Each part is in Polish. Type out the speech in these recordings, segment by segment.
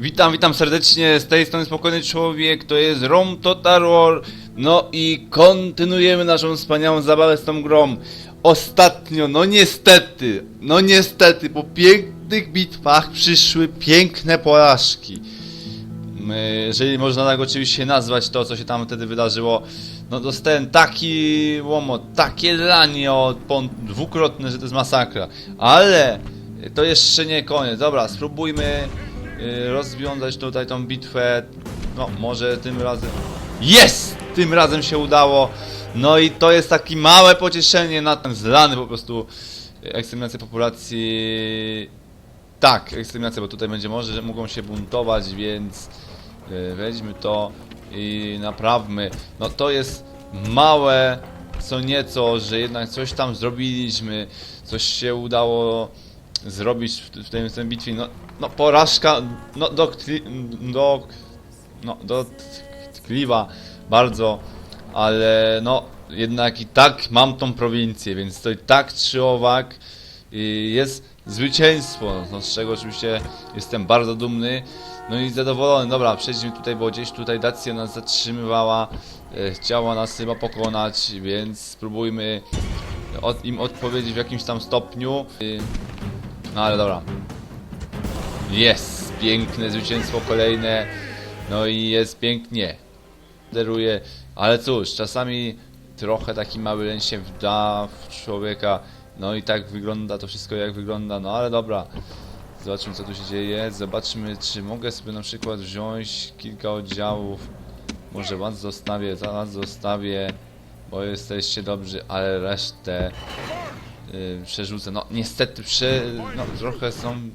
Witam, witam serdecznie, z tej strony Spokojny Człowiek, to jest Rom Total War, no i kontynuujemy naszą wspaniałą zabawę z tą grą. Ostatnio, no niestety, no niestety, po pięknych bitwach przyszły piękne porażki. My, Jeżeli można tak oczywiście nazwać to, co się tam wtedy wydarzyło, no dostałem taki łomot, takie lanie od dwukrotne, że to jest masakra. Ale to jeszcze nie koniec. Dobra, spróbujmy rozwiązać tutaj tą bitwę. No, może tym razem. Jest! Tym razem się udało. No i to jest takie małe pocieszenie na ten zlany po prostu y, eksterminacja populacji. Tak, eksterminacja, bo tutaj będzie może, że mogą się buntować, więc y, weźmy to i naprawmy. No to jest małe co nieco, że jednak coś tam zrobiliśmy, coś się udało zrobić w, tej, w tej bitwie. No, no porażka, no do, do, no, do tkliwa bardzo, ale no jednak i tak mam tą prowincję, więc to i tak czy owak y, jest zwycięstwo, no, z czego oczywiście jestem bardzo dumny. No i zadowolony. Dobra, przejdźmy tutaj, bo gdzieś tutaj Dacia nas zatrzymywała. E, chciała nas chyba pokonać, więc spróbujmy od, im odpowiedzieć w jakimś tam stopniu. Y, No ale dobra. Jest! Piękne zwycięstwo kolejne. No i jest pięknie. Deruje. Ale cóż, czasami trochę taki mały leń się wda w człowieka. No i tak wygląda to wszystko jak wygląda. No ale dobra. Zobaczmy co tu się dzieje. Zobaczmy czy mogę sobie na przykład wziąć kilka oddziałów. Może was zostawię, zaraz zostawię. Bo jesteście dobrzy, ale resztę yy, przerzucę. No niestety prze, no, trochę są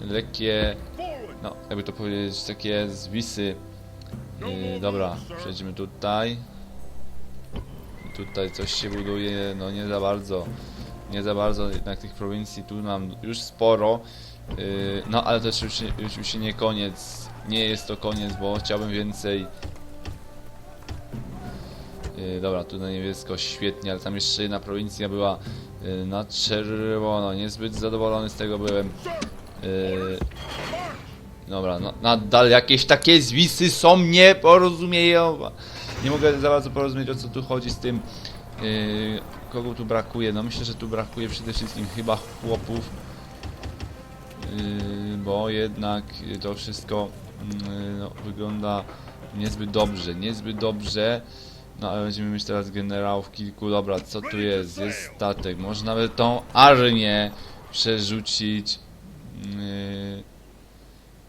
lekkie, no jakby to powiedzieć, takie zwisy. Yy, dobra, przejdźmy tutaj. Tutaj coś się buduje, no nie za bardzo. Nie za bardzo, jednak tych prowincji tu mam już sporo. Yy, no ale to oczywiście, oczywiście nie koniec. Nie jest to koniec, bo chciałbym więcej. Yy, dobra, tu na niebiesko świetnie, ale tam jeszcze jedna prowincja była yy, na czerwono. Niezbyt zadowolony z tego byłem. Yy, dobra, no, nadal jakieś takie zwisy są nieporozumienia. Nie mogę za bardzo porozumieć o co tu chodzi z tym. Yy, kogo tu brakuje? No myślę, że tu brakuje przede wszystkim chyba chłopów. Yy, bo jednak to wszystko yy, no, wygląda niezbyt dobrze, niezbyt dobrze. No ale będziemy mieć teraz generałów kilku. Dobra, co tu jest? Jest statek. Może nawet tą armię przerzucić. Yy,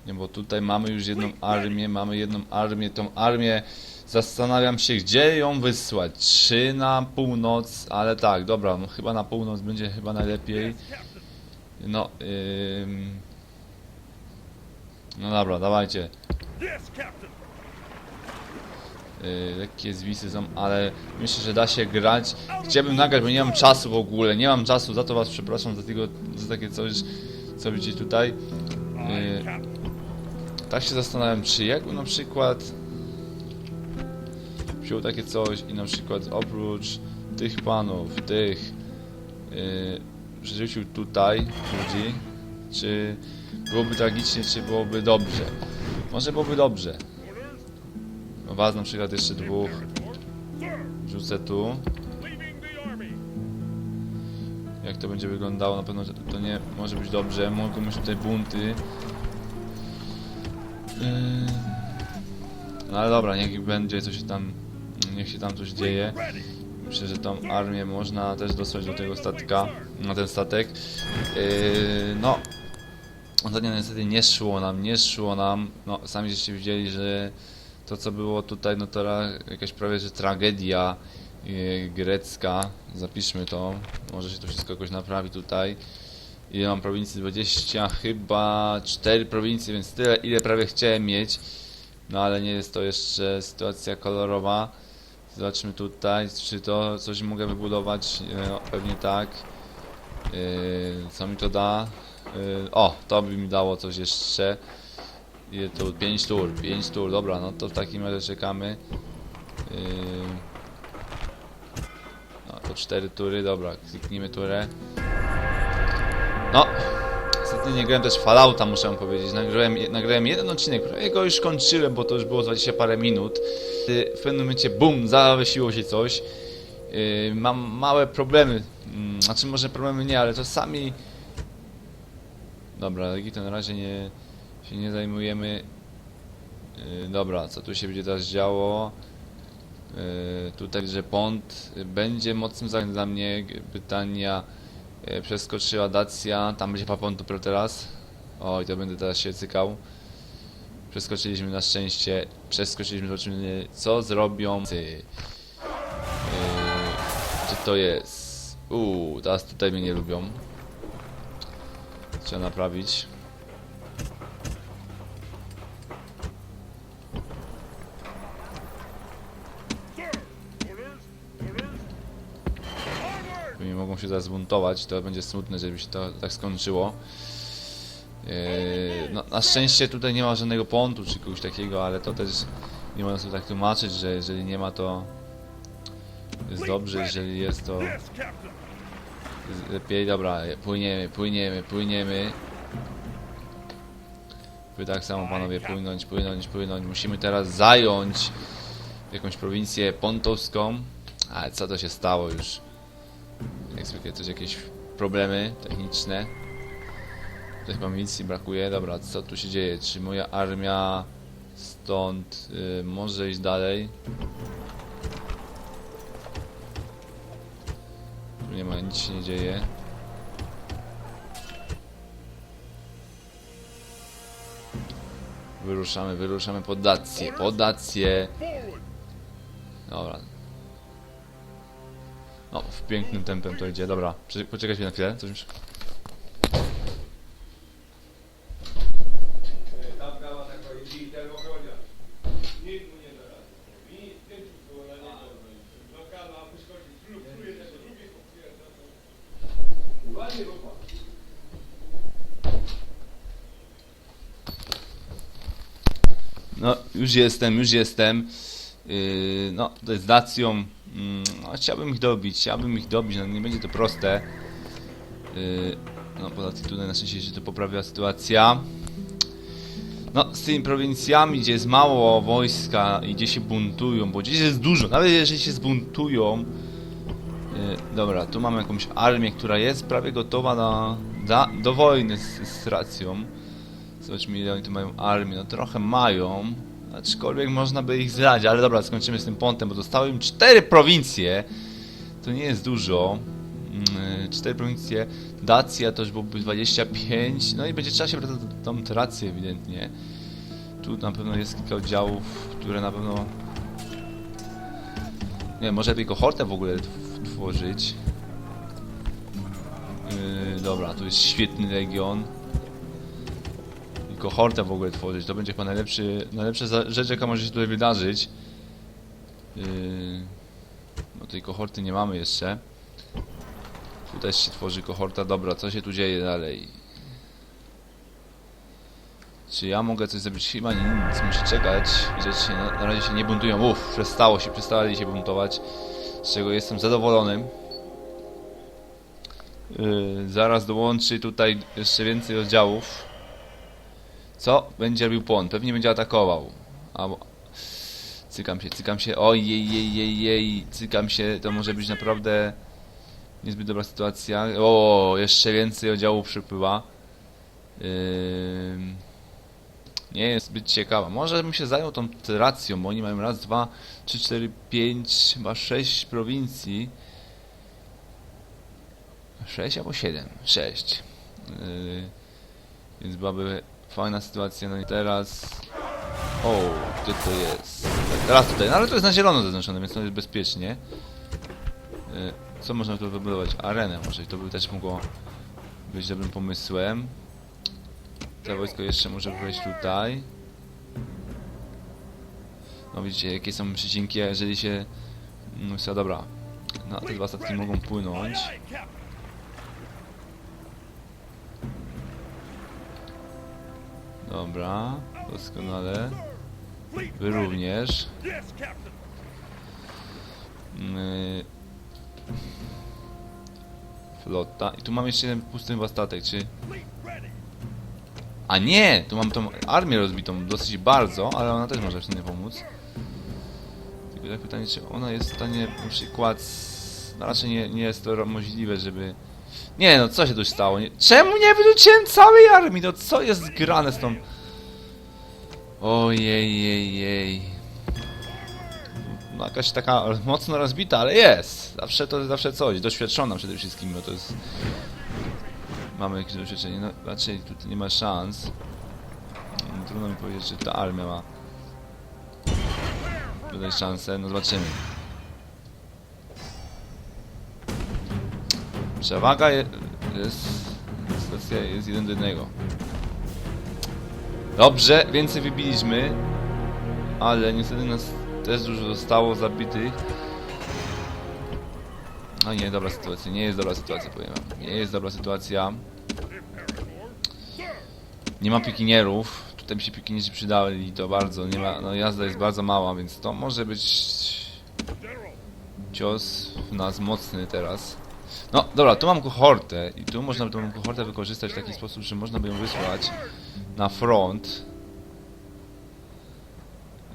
nie, bo tutaj mamy już jedną armię, mamy jedną armię, tą armię zastanawiam się, gdzie ją wysłać. Czy na północ, ale tak, dobra, no chyba na północ będzie chyba najlepiej. No, ym... no dobra, dawajcie. Yy, lekkie zwisy są, ale myślę, że da się grać. Chciałbym nagrać, bo nie mam czasu w ogóle, nie mam czasu, za to was przepraszam, za, tego, za takie coś, co widzicie tutaj. Yy, tak się zastanawiam, czy jakby na przykład wziął takie coś i na przykład oprócz tych panów, tych yy, przerzucił tutaj ludzi, czy byłoby tragicznie, czy byłoby dobrze. Może byłoby dobrze. No was na przykład jeszcze dwóch wrzucę tu. To będzie wyglądało, na pewno to nie może być dobrze. Mogą być tutaj bunty. Yy, No ale dobra, niech będzie coś tam, niech się tam coś dzieje. Myślę, że tą armię można też dostać do tego statka, na ten statek. Yy, no, ostatnio niestety nie szło nam, nie szło nam. No, sami żeście widzieli, że to co było tutaj, no to jakaś prawie że tragedia grecka. Zapiszmy to, może się to wszystko jakoś naprawi tutaj. Ile mam prowincji? 20, chyba 4 prowincje, więc tyle, ile prawie chciałem mieć. No ale nie jest to jeszcze sytuacja kolorowa. Zobaczmy tutaj, czy to coś mogę wybudować. E, pewnie tak. Yy, co mi to da? Yy, o, to by mi dało coś jeszcze. Ile tu? 5 tur, 5 tur, dobra, no to w takim razie czekamy. To 4 tury, dobra, kliknijmy turę. No, niestety nie grałem też Fallouta, muszę powiedzieć. Nagrałem, nagrałem jeden odcinek, prawie go już kończyłem, bo to już było 20 parę minut. Y, W pewnym momencie, bum, zawiesiło się coś. Y, Mam małe problemy. Mm, Znaczy, może problemy nie, ale czasami... Dobra, Legito na razie nie, się nie zajmujemy. Y, Dobra, co tu się będzie teraz działo? Y, Tutaj, że pont y, będzie mocnym zadaniem dla mnie. Pytania y, przeskoczyła Dacia, tam będzie papon dopiero teraz. Oj, to będę teraz się cykał. Przeskoczyliśmy na szczęście. Przeskoczyliśmy, zobaczymy co zrobią. Ty. Yy, gdzie to jest? Uuu, teraz tutaj mnie nie lubią. Trzeba naprawić. Oni mogą się zaraz zbuntować, to będzie smutne, żeby się to tak skończyło. Yy, no, na szczęście tutaj nie ma żadnego pontu czy kogoś takiego, ale to też nie można sobie tak tłumaczyć, że jeżeli nie ma to jest dobrze, jeżeli jest to jest lepiej. Dobra, płyniemy, płyniemy, płyniemy. Wy tak samo panowie, płynąć, płynąć, płynąć. Musimy teraz zająć jakąś prowincję pontowską. Ale co to się stało już? Jak zwykle coś, jakieś problemy techniczne. Tutaj chyba amunicji brakuje. Dobra, co tu się dzieje? Czy moja armia stąd y, może iść dalej? Tu nie ma, nic się nie dzieje. Wyruszamy, wyruszamy pod Dację, pod Dację. Dobra. No, w pięknym tempem to idzie. Dobra, poczekać na chwilę. Coś już... No już jestem, już jestem. Yy, no, tutaj z Dacją. Mm, no, chciałbym ich dobić, chciałbym ich dobić, no nie będzie to proste. Yy, no, poza tym tutaj na szczęście się to poprawia sytuacja. No, z tymi prowincjami, gdzie jest mało wojska i gdzie się buntują, bo gdzieś jest dużo, nawet jeżeli się zbuntują. Yy, dobra, tu mamy jakąś armię, która jest prawie gotowa na, do wojny z, z racją. Zobaczmy ile oni tu mają armię, no trochę mają. Aczkolwiek można by ich zlać, ale dobra, skończymy z tym pontem, bo zostały im cztery prowincje. To nie jest dużo. Mm, Cztery prowincje. Dacia to już byłoby 25. No i będzie trzeba się brać tą Trację ewidentnie. Tu na pewno jest kilka oddziałów, które na pewno... Nie może lepiej kohortę w ogóle tw- tworzyć. Yy, dobra, tu jest świetny legion kohortę w ogóle tworzyć. To będzie chyba najlepszy, najlepsza za- rzecz, jaka może się tutaj wydarzyć. Yy, no tej kohorty nie mamy jeszcze. Tu też się tworzy kohorta. Dobra, co się tu dzieje dalej? Czy ja mogę coś zrobić? Chyba nic, muszę czekać. Że się na, na razie się nie buntują. Uff, przestało się, przestali się buntować. Z czego jestem zadowolony. Yy, zaraz dołączy tutaj jeszcze więcej oddziałów. Co? Będzie robił płon. Pewnie będzie atakował. Albo... Cykam się, cykam się. Oj, jej, jej, jej, jej. Cykam się. To może być naprawdę niezbyt dobra sytuacja. O, jeszcze więcej oddziałów przypływa. Ym... Nie jest zbyt ciekawa. Może bym się zajął tą teracją, bo oni mają raz, dwa, trzy, cztery, pięć, chyba sześć prowincji. Sześć albo siedem? Sześć. Yy... Więc byłaby fajna sytuacja, no i teraz... O, gdzie to jest? Teraz tutaj, no ale to jest na zielono zaznaczone, więc to jest bezpiecznie. Y, Co można tu wybudować? Arenę może i to by też mogło być dobrym pomysłem. To wojsko jeszcze może wejść tutaj. No widzicie, jakie są przecinki, a jeżeli się... No dobra. No, te dwa statki mogą płynąć. Dobra, doskonale. Wy również. Yy, flota. I tu mam jeszcze jeden pusty chyba statek, czy... A nie! Tu mam tą armię rozbitą dosyć bardzo, ale ona też może w sumie pomóc. Tylko tak pytanie, czy ona jest w stanie na przykład... No raczej nie, nie jest to możliwe, żeby... Nie no, co się tu stało? Nie... Czemu nie wyrzuciłem całej armii? No co jest grane z tą... Ojej, jej, jej. No jakaś taka mocno rozbita, ale jest. Zawsze to zawsze coś. Doświadczona przede wszystkim, bo to jest... Mamy jakieś doświadczenie. No raczej tutaj nie ma szans. Mm, Trudno mi powiedzieć, czy ta armia ma tutaj szansę. No zobaczymy. Przewaga je, jest... Sytuacja jest jeden do jednego. Dobrze, więcej wybiliśmy. Ale niestety nas też dużo zostało zabitych. No nie, dobra sytuacja, nie jest dobra sytuacja, powiem wam. Nie jest dobra sytuacja. Nie ma pikinierów. Tutaj by się pikinierzy przydali to bardzo. Nie ma, no jazda jest bardzo mała, więc to może być cios w nas mocny teraz. No dobra, tu mam kohortę i tu można tą kohortę wykorzystać w taki sposób, że można by ją wysłać na front.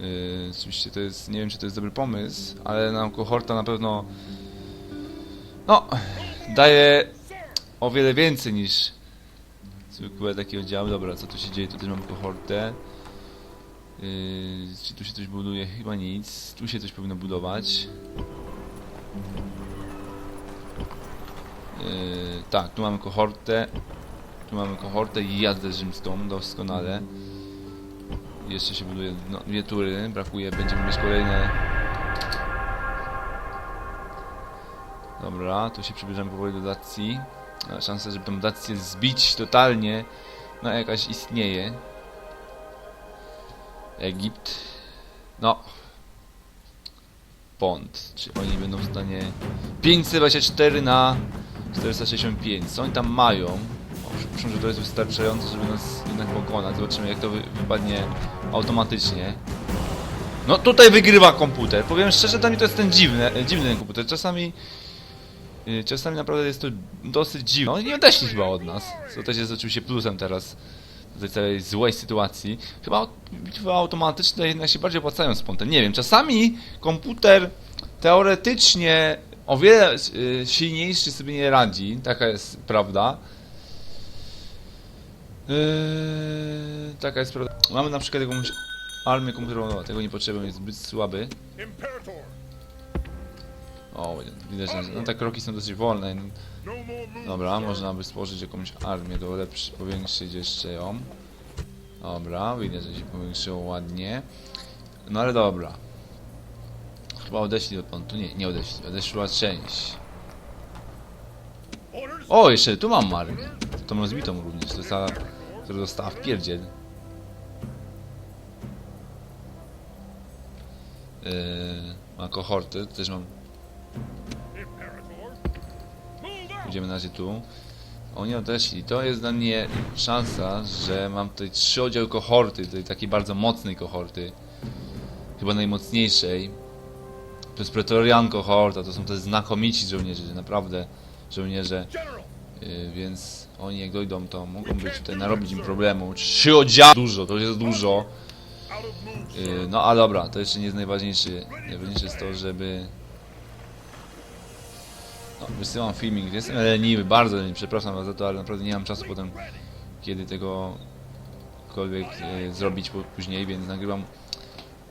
Yy, oczywiście to jest, nie wiem czy to jest dobry pomysł, ale nam kohorta na pewno no, daje o wiele więcej niż zwykłe takie oddziały. Dobra, co tu się dzieje? Tu też mam kohortę. Yy, czy tu się coś buduje? Chyba nic. Tu się coś powinno budować. Yy, tak, tu mamy kohortę. Tu mamy kohortę i jazdę rzymską, doskonale. Jeszcze się buduje no, dwie tury, brakuje, będziemy mieć kolejne. Dobra, tu się przybliżamy powoli do Dacji. Ale Szansa, żeby tą Dację zbić totalnie, no jakaś istnieje. Egipt. No. Pont. Czy oni będą w stanie... 524 na 465. Co oni tam mają? O, Przypuszczam, że to jest wystarczające, żeby nas jednak pokonać. Zobaczymy, jak to wy wypadnie automatycznie. No tutaj wygrywa komputer. Powiem szczerze, dla mnie to jest ten dziwny, e, dziwny komputer. Czasami... y, Czasami naprawdę jest to dosyć dziwne. Oni nie odeszli chyba od nas. Co też jest oczywiście plusem teraz tej całej złej sytuacji. Chyba bitwy automatyczne jednak się bardziej opłacają pontem. Nie wiem, czasami komputer teoretycznie o wiele y, silniejszy sobie nie radzi. Taka jest prawda. Yy, taka jest prawda. Mamy na przykład jakąś armię komputerową, tego nie potrzebuję, jest zbyt słaby. O, widać, no, te kroki są dosyć wolne. no. Dobra, można by stworzyć jakąś armię, do lepszy, powiększyć jeszcze ją. Dobra, widać, że się powiększyło ładnie. No ale dobra. Chyba odeszli od pontu. Nie, nie odeszli. Odeszła część. O, jeszcze tu mam armię. Tą rozbitą również. To ta, która dostała w pierdziel. Yy, ma kohorty, też mam. Idziemy na razie tu. Oni odeszli. To jest dla mnie szansa, że mam tutaj trzy oddziały kohorty, tej takiej bardzo mocnej kohorty. Chyba najmocniejszej. To jest Pretorian kohorta, to są te znakomici żołnierze, naprawdę żołnierze. Yy, więc oni jak dojdą, to mogą być tutaj narobić im problemu. Trzy oddziały! Dużo, to jest dużo. Yy, no a dobra, to jeszcze nie jest najważniejsze. Najważniejsze jest to, żeby... No, wysyłam filmik, jestem leniwy, bardzo leniwy, przepraszam was za to, ale naprawdę nie mam czasu potem, kiedy tego cokolwiek e, zrobić później, więc nagrywam,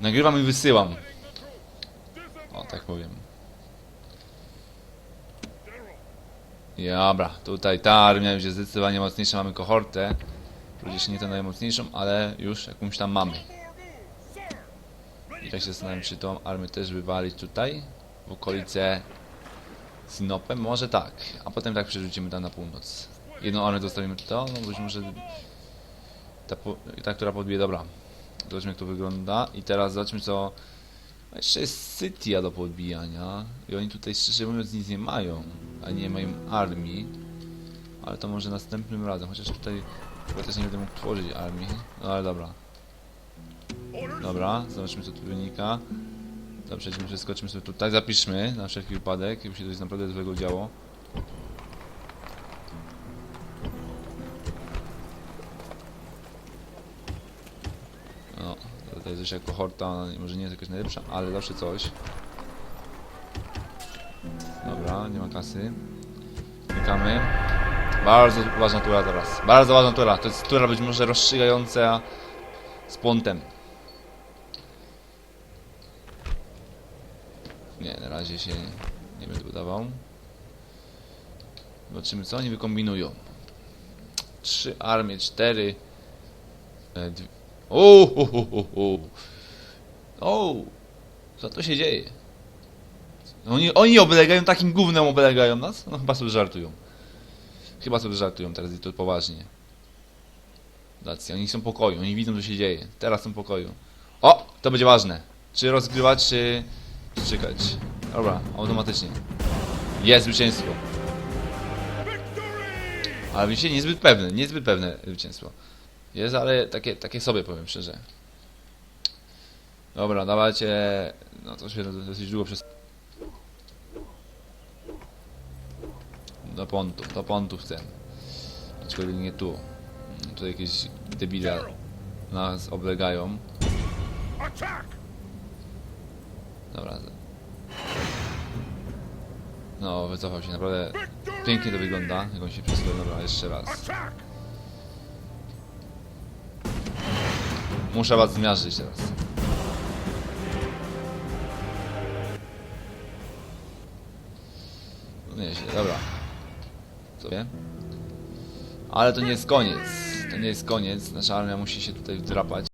nagrywam i wysyłam. O, tak powiem. Dobra, tutaj ta armia już jest zdecydowanie mocniejsza, mamy kohortę. Przecież nie tę najmocniejszą, ale już jakąś tam mamy. I tak się zastanawiam, czy tą armię też wywalić tutaj, w okolice Sinopem? Może tak, a potem tak przerzucimy tam na północ. Jedną armię zostawimy tutaj, no być może ta, ta, która podbije, dobra. Zobaczmy jak to wygląda i teraz zobaczmy co... Jeszcze jest Scytia do podbijania i oni tutaj szczerze mówiąc nic nie mają, a nie mają armii. Ale to może następnym razem, chociaż tutaj chyba też nie będę mógł tworzyć armii. No ale dobra. Dobra, zobaczmy co tu wynika. Dobrze, przejdźmy, przeskoczymy sobie tutaj, zapiszmy na wszelki wypadek, jakby się coś naprawdę złego działo. To jest coś jako horta, może nie jest jakaś najlepsza, ale zawsze coś. Dobra, nie ma kasy. Klikamy. Bardzo ważna tura teraz. Bardzo ważna tura. To jest tura być może rozstrzygająca z pontem. Nie, na razie się nie będę udawał. Zobaczymy co oni wykombinują. Trzy armie, cztery. Dwie... O, co to się dzieje? Oni, oni oblegają takim gównem oblegają nas? No chyba sobie żartują. Chyba sobie żartują teraz i to poważnie. Racja, oni są pokoju, oni widzą co się dzieje. Teraz są pokoju. O! To będzie ważne. Czy rozgrywać, czy czekać. Dobra, automatycznie. Jest zwycięstwo. Ale widzicie, niezbyt pewne, niezbyt pewne zwycięstwo. Jest, ale takie, takie sobie powiem szczerze. Dobra, dawajcie. No to się dosyć długo przez. Do pontów, do pontów chcę. Aczkolwiek nie tu. Tutaj jakieś debile nas oblegają. Dobra. No, wycofał się, naprawdę pięknie to wygląda, jak on się przesunął. Dobra, jeszcze raz. Muszę was zmiażdżyć teraz. No Nieźle, dobra. Sobie. Ale to nie jest koniec. To nie jest koniec. Nasza armia musi się tutaj wdrapać.